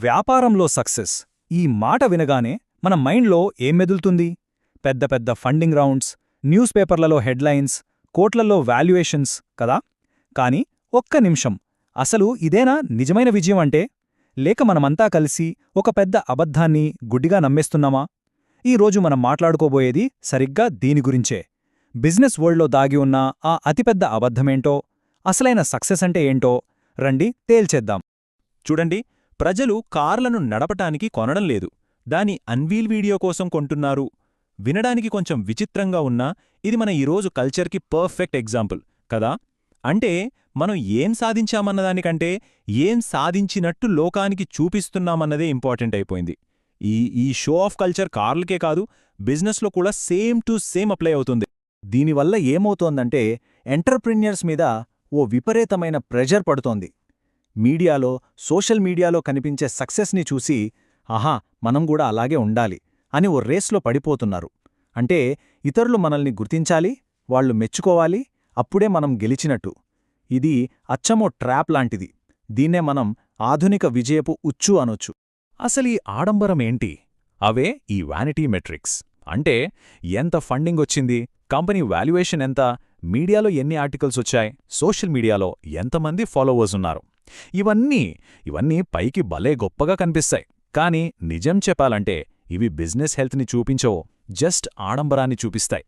వ్యాపారంలో సక్సెస్. ఈ మాట వినగానే మన మైండ్లో ఏం మెదులుతుంది? పెద్ద పెద్ద ఫండింగ్ రౌండ్స్ న్యూస్ పేపర్లలో హెడ్లైన్స్ కోట్లలో వాల్యుయేషన్స్ కదా? కాని ఒక్క నిమిషం. అసలు ఇదేనా నిజమైన విజయం అంటే? లేక మనమంతా కలిసి ఒక పెద్ద అబద్ధాన్ని గుడ్డిగా నమ్మేస్తున్నామా? ఈరోజు మనం మాట్లాడుకోబోయేది సరిగ్గా దీని గురించే. బిజినెస్ వరల్డ్లో దాగి ఉన్న ఆ అతిపెద్ద అబద్ధమేంటో? అసలైన సక్సెస్ అంటే ఏంటో? రండి తేల్చేద్దాం. చూడండి ప్రజలు కార్లను నడపటానికి కొనడం లేదు. దాని అన్వీల్ వీడియో కోసం కొంటున్నారు. వినడానికి కొంచెం విచిత్రంగా ఉన్నా ఇది మన ఈరోజు కల్చర్కి పర్ఫెక్ట్ ఎగ్జాంపుల్ కదా? అంటే మనం ఏం సాధించామన్నదానికంటే ఏం సాధించినట్టు లోకానికి చూపిస్తున్నామన్నదే ఇంపార్టెంట్ అయిపోయింది. ఈ ఈ షో ఆఫ్ కల్చర్ కార్లకే కాదు బిజినెస్లో కూడా సేమ్ టు సేమ్ అప్లై అవుతుంది. దీనివల్ల ఏమవుతోందంటే ఎంటర్ప్రిన్యర్స్ మీద ఓ విపరీతమైన ప్రెజర్ పడుతోంది. మీడియాలో సోషల్ మీడియాలో కనిపించే సక్సెస్ని చూసి ఆహా మనం కూడా అలాగే ఉండాలి అని ఓ రేస్లో పడిపోతున్నారు. అంటే ఇతరులు మనల్ని గుర్తించాలి వాళ్ళు మెచ్చుకోవాలి అప్పుడే మనం గెలిచినట్టు. ఇది అచ్చమో ట్రాప్ లాంటిది. దీన్నే మనం ఆధునిక విజయపు ఉచ్చు అనొచ్చు. అసలీ ఆడంబరమేంటి అవే ఈ వ్యానిటీ మెట్రిక్స్. అంటే ఎంత ఫండింగ్ వచ్చింది? కంపెనీ వాల్యుయేషన్ ఎంత? మీడియాలో ఎన్ని ఆర్టికల్స్ వచ్చాయి? సోషల్ మీడియాలో ఎంతమంది ఫాలోవర్స్ ఉన్నారు? ఇవన్నీ ఇవన్నీ పైకి భలే గొప్పగా కనిపిస్తాయి. కానీ నిజం చెప్పాలంటే ఇవి బిజినెస్ హెల్త్ని చూపించవు జస్ట్ ఆడంబరాన్ని చూపిస్తాయి.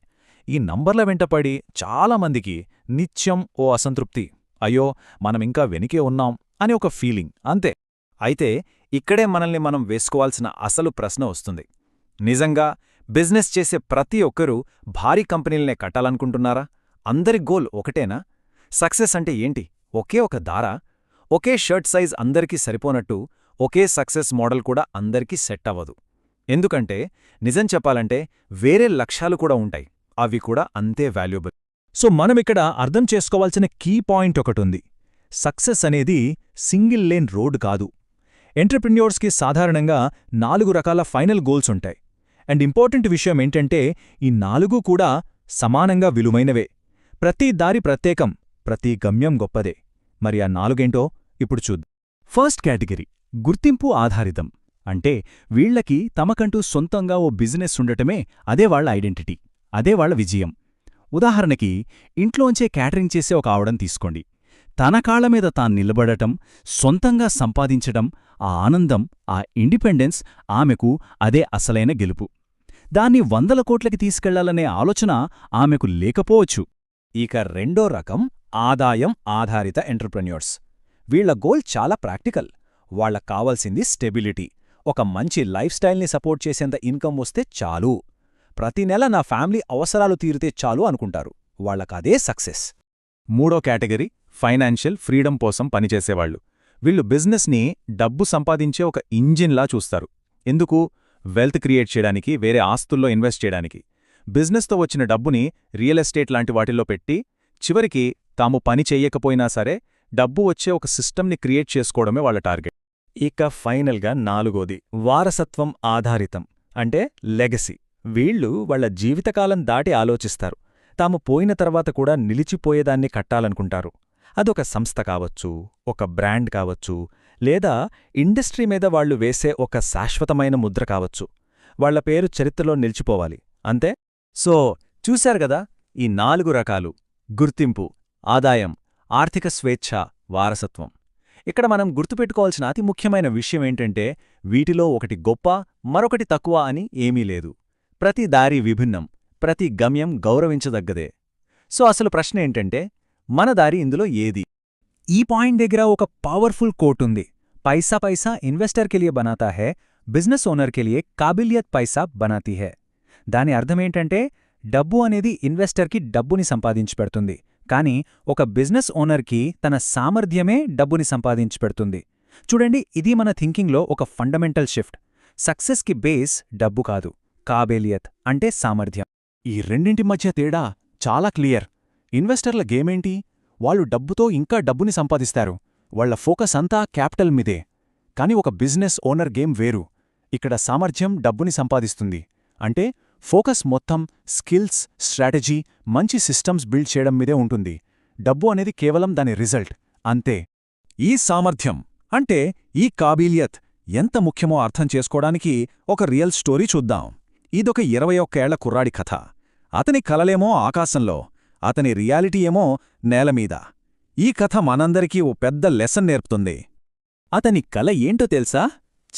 ఈ నంబర్ల వెంటపడి చాలామందికి నిత్యం ఓ అసంతృప్తి. అయ్యో మనమింకా వెనికే ఉన్నాం అని ఒక ఫీలింగ్ అంతే. అయితే ఇక్కడే మనల్ని మనం వేసుకోవాల్సిన అసలు ప్రశ్న వస్తుంది. నిజంగా బిజినెస్ చేసే ప్రతి ఒక్కరూ భారీ కంపెనీలనే కట్టాలనుకుంటున్నారా? అందరి గోల్ ఒకటేనా? సక్సెస్ అంటే ఏంటి? ఒకే ఒక దారా? ఒకే షర్ట్ సైజ్ అందరికీ సరిపోనట్టు ఒకే సక్సెస్ మోడల్ కూడా అందరికీ సెట్ అవ్వదు. ఎందుకంటే నిజం చెప్పాలంటే వేరే లక్ష్యాలు కూడా ఉంటాయి. అవి కూడా అంతే వాల్యుబుల్. సో మనమిక్కడ అర్థం చేసుకోవాల్సిన కీ పాయింట్ ఒకటుంది. సక్సెస్ అనేది సింగిల్ లేన్ రోడ్ కాదు. ఎంటర్ప్రిన్యూర్స్కి సాధారణంగా నాలుగు రకాల ఫైనల్ గోల్స్ ఉంటాయి. అండ్ ఇంపార్టెంట్ విషయం ఏంటంటే ఈ నాలుగు కూడా సమానంగా విలువైనవే. ప్రతి దారి ప్రత్యేకం ప్రతి గమ్యం గొప్పదే. మరి ఆ నాలుగేంటో? ఇప్పుడు చూద్దాం. ఫస్ట్ కేటగిరీ గుర్తింపు ఆధారితం. అంటే వీళ్ళకి తమకంటూ సొంతంగా ఓ బిజినెస్ ఉండటమే అదే వాళ్ళ ఐడెంటిటీ అదే వాళ్ళ విజయం. ఉదాహరణకి ఇంట్లోంచే క్యాటరింగ్ చేసే ఒక ఆవడం తీసుకోండి. తన కాళ్ళ మీద తాను నిలబడటం సొంతంగా సంపాదించడం ఆ ఆనందం ఆ ఇండిపెండెన్స్ ఆమెకు అదే అసలైన గెలుపు. దాన్ని వందల కోట్లకి తీసుకెళ్ళాలనే ఆలోచన ఆమెకు లేకపోవచ్చు. ఇక రెండో రకం ఆదాయం ఆధారిత ఎంటర్ప్రెన్యూర్స్. వీళ్ళ గోల్ చాలా ప్రాక్టికల్. వాళ్ళకు కావాల్సింది స్టెబిలిటీ. ఒక మంచి లైఫ్ స్టైల్ని సపోర్ట్ చేసేంత ఇన్కమ్ వస్తే చాలు. ప్రతి నెల నా ఫ్యామిలీ అవసరాలు తీరితే చాలు అనుకుంటారు. వాళ్ళకదే సక్సెస్. మూడో కేటగిరీ ఫైనాన్షియల్ ఫ్రీడమ్ కోసం పనిచేసేవాళ్ళు వీళ్ళు బిజినెస్ని డబ్బు సంపాదించే ఒక ఇంజిన్లా చూస్తారు. ఎందుకు? వెల్త్ క్రియేట్ చేయడానికి వేరే ఆస్తుల్లో ఇన్వెస్ట్ చేయడానికి. బిజినెస్తో వచ్చిన డబ్బుని రియల్ ఎస్టేట్ లాంటి వాటిల్లో పెట్టి చివరికి తాము పని చెయ్యకపోయినా సరే డబ్బు వచ్చే ఒక సిస్టమ్ని క్రియేట్ చేసుకోవడమే వాళ్ళ టార్గెట్. ఇక ఫైనల్గా నాలుగోది వారసత్వం ఆధారితం అంటే లెగసీ. వీళ్ళు వాళ్ళ జీవితకాలం దాటి ఆలోచిస్తారు. తాము పోయిన తర్వాత కూడా నిలిచిపోయేదాన్ని కట్టాలనుకుంటారు. అదొక సంస్థ కావచ్చు ఒక బ్రాండ్ కావచ్చు లేదా ఇండస్ట్రీ మీద వాళ్ళు వేసే ఒక శాశ్వతమైన ముద్ర కావచ్చు. వాళ్ళ పేరు చరిత్రలో నిలిచిపోవాలి అంతే? సో చూశారు గదా ఈ నాలుగు రకాలు. గుర్తింపు ఆదాయం ఆర్థిక స్వేచ్ఛ వారసత్వం. ఇక్కడ మనం గుర్తుపెట్టుకోవాల్సిన అతి ముఖ్యమైన విషయం ఏంటంటే వీటిలో ఒకటి గొప్ప మరొకటి తక్కువ అని ఏమీ లేదు. ప్రతి దారి విభిన్నం ప్రతి గమ్యం గౌరవించదగ్గదే. సో అసలు ప్రశ్న ఏంటంటే మన దారి ఇందులో ఏది? ఈ పాయింట్ దగ్గర ఒక పవర్ఫుల్ కోట్ ఉంది. పైసా పైసా ఇన్వెస్టర్ కెలియే బనాతా హే బిజినెస్ ఓనర్ కెలియే కాబిలియత్ పైసా బనాతీ హే. దాని అర్థమేంటంటే డబ్బు అనేది ఇన్వెస్టర్కి డబ్బుని సంపాదించి పెడుతుంది. కానీ ఒక బిజినెస్ ఓనర్కి తన సామర్థ్యమే డబ్బుని సంపాదించి పెడుతుంది. చూడండి ఇది మన థింకింగ్లో ఒక ఫండమెంటల్ షిఫ్ట్. సక్సెస్కి బేస్ డబ్బు కాదు కాబేలియత్ అంటే సామర్థ్యం. ఈ రెండింటి మధ్య తేడా చాలా క్లియర్. ఇన్వెస్టర్ల గేమేంటి? వాళ్ళు డబ్బుతో ఇంకా డబ్బుని సంపాదిస్తారు. వాళ్ళ ఫోకస్ అంతా క్యాపిటల్ మీదే. కాని ఒక బిజినెస్ ఓనర్ గేమ్ వేరు. ఇక్కడ సామర్థ్యం డబ్బుని సంపాదిస్తుంది. అంటే ఫోకస్ మొత్తం స్కిల్స్ స్ట్రాటజీ మంచి సిస్టమ్స్ బిల్డ్ చేయడం మీదే ఉంటుంది. డబ్బు అనేది కేవలం దాని రిజల్ట్. అంతే. ఈ సామర్థ్యం అంటే ఈ కాబీలియత్ ఎంత ముఖ్యమో అర్థం చేసుకోవడానికి ఒక రియల్ స్టోరీ చూద్దాం. ఇదొక ఇరవై ఒక్కేళ్ళ కుర్రాడి కథ. అతని కలలేమో ఆకాశంలో అతని రియాలిటీ ఏమో నేలమీద ఈ కథ మనందరికీ ఓ పెద్ద లెసన్ నేర్పుతుంది. అతని కల ఏంటో తెలుసా?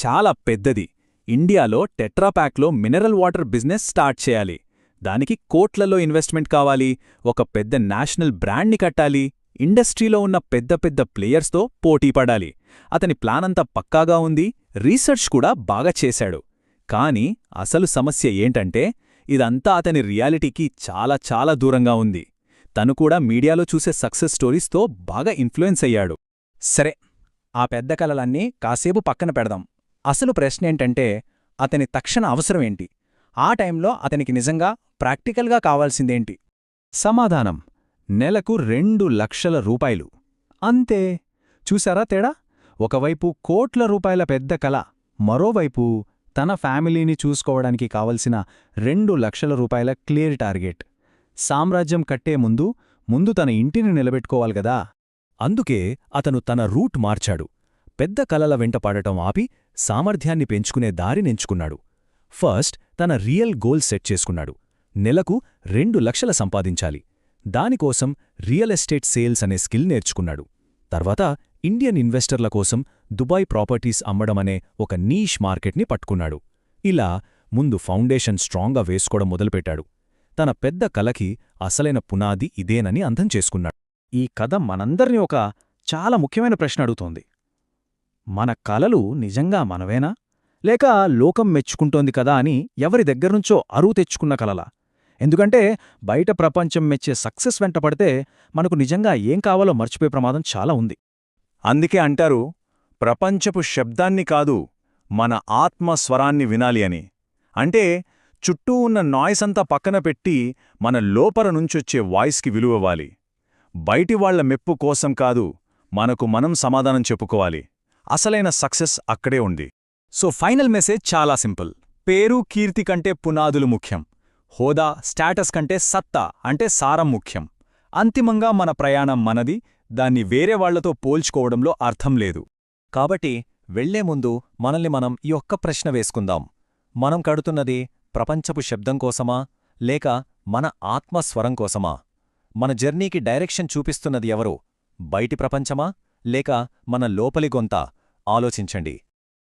చాలా పెద్దది. ఇండియాలో టెట్రాప్యాక్లో మినరల్ వాటర్ బిజినెస్ స్టార్ట్ చేయాలి. దానికి కోట్లలో ఇన్వెస్ట్మెంట్ కావాలి. ఒక పెద్ద నేషనల్ బ్రాండ్ని కట్టాలి. ఇండస్ట్రీలో ఉన్న పెద్ద పెద్ద ప్లేయర్స్తో పోటీ పడాలి. అతని ప్లానంతా పక్కాగా ఉంది. రీసెర్చ్ కూడా బాగా చేశాడు. కాని అసలు సమస్య ఏంటంటే ఇదంతా అతని రియాలిటీకి చాలా చాలా దూరంగా ఉంది. తను కూడా మీడియాలో చూసే సక్సెస్ స్టోరీస్తో బాగా ఇన్ఫ్లుయెన్స్ అయ్యాడు. సరే ఆ పెద్ద కలలన్నీ కాసేపు పక్కన పెడదాం. అసలు ప్రశ్నేంటంటే అతని తక్షణ అవసరమేంటి? ఆ టైంలో అతనికి నిజంగా ప్రాక్టికల్గా కావాల్సిందేంటి? సమాధానం నెలకు రెండు లక్షల రూపాయలు. అంతే. చూసారా తేడా? ఒకవైపు కోట్ల రూపాయల పెద్ద కల మరోవైపు తన ఫ్యామిలీని చూసుకోవడానికి కావలసిన రెండు లక్షల రూపాయల క్లియర్ టార్గెట్. సామ్రాజ్యం కట్టే ముందు ముందు తన ఇంటిని నిలబెట్టుకోవాలి గదా? అందుకే అతను తన రూట్ మార్చాడు. పెద్ద కలల వెంట పడటం ఆపి సామర్థ్యాన్ని పెంచుకునే దారినెంచుకున్నాడు ఫస్ట్ తన రియల్ గోల్ సెట్ చేసుకున్నాడు. నెలకు రెండు లక్షల సంపాదించాలి. దానికోసం రియల్ ఎస్టేట్ సేల్స్ అనే స్కిల్ నేర్చుకున్నాడు. తర్వాత ఇండియన్ ఇన్వెస్టర్ల కోసం దుబాయ్ ప్రాపర్టీస్ అమ్మడమనే ఒక నీష్ మార్కెట్ని పట్టుకున్నాడు. ఇలా ముందు ఫౌండేషన్ స్ట్రాంగ్గా వేసుకోవడం మొదలుపెట్టాడు. తన పెద్ద కలకి అసలైన పునాది ఇదేనని అర్థం చేసుకున్నాడు. ఈ కథ మనందర్నీ ఒక చాలా ముఖ్యమైన ప్రశ్న అడుగుతోంది. మన కలలు నిజంగా మనవేనా? లేక లోకం మెచ్చుకుంటోంది కదా అని ఎవరి దగ్గర్నుంచో అరువు తెచ్చుకున్న కలలా? ఎందుకంటే బయట ప్రపంచం మెచ్చే సక్సెస్ వెంటపడితే మనకు నిజంగా ఏం కావాలో మర్చిపోయే ప్రమాదం చాలా ఉంది. అందుకే అంటారు ప్రపంచపు శబ్దాన్ని కాదు మన ఆత్మ స్వరాన్ని వినాలి అని. అంటే చుట్టూ ఉన్న నాయిస్ అంతా పక్కన పెట్టి మన లోపల నుంచొచ్చే వాయిస్కి విలువవ్వాలి బయటివాళ్ళ మెప్పు కోసం కాదు మనకు మనం సమాధానం చెప్పుకోవాలి. అసలైన సక్సెస్ అక్కడే ఉంది. సో ఫైనల్ మెసేజ్ చాలా సింపుల్. పేరు కీర్తి కంటే పునాదులు ముఖ్యం. హోదా స్టాటస్ కంటే సత్తా అంటే సారం ముఖ్యం. అంతిమంగా మన ప్రయాణం మనది దాన్ని వేరే వాళ్ళతో పోల్చుకోవడంలో అర్థం లేదు. కాబట్టి వెళ్ళే ముందు మనల్ని మనం ఈ ఒక్క ప్రశ్న వేసుకుందాం. మనం కడుతున్నది ప్రపంచపు శబ్దం కోసమా లేక మన ఆత్మస్వరం కోసమా? మన జర్నీకి డైరెక్షన్ చూపిస్తున్నది ఎవరో? బయటి ప్రపంచమా? లేక మన లోపలి గొంత ఆలోచించండి.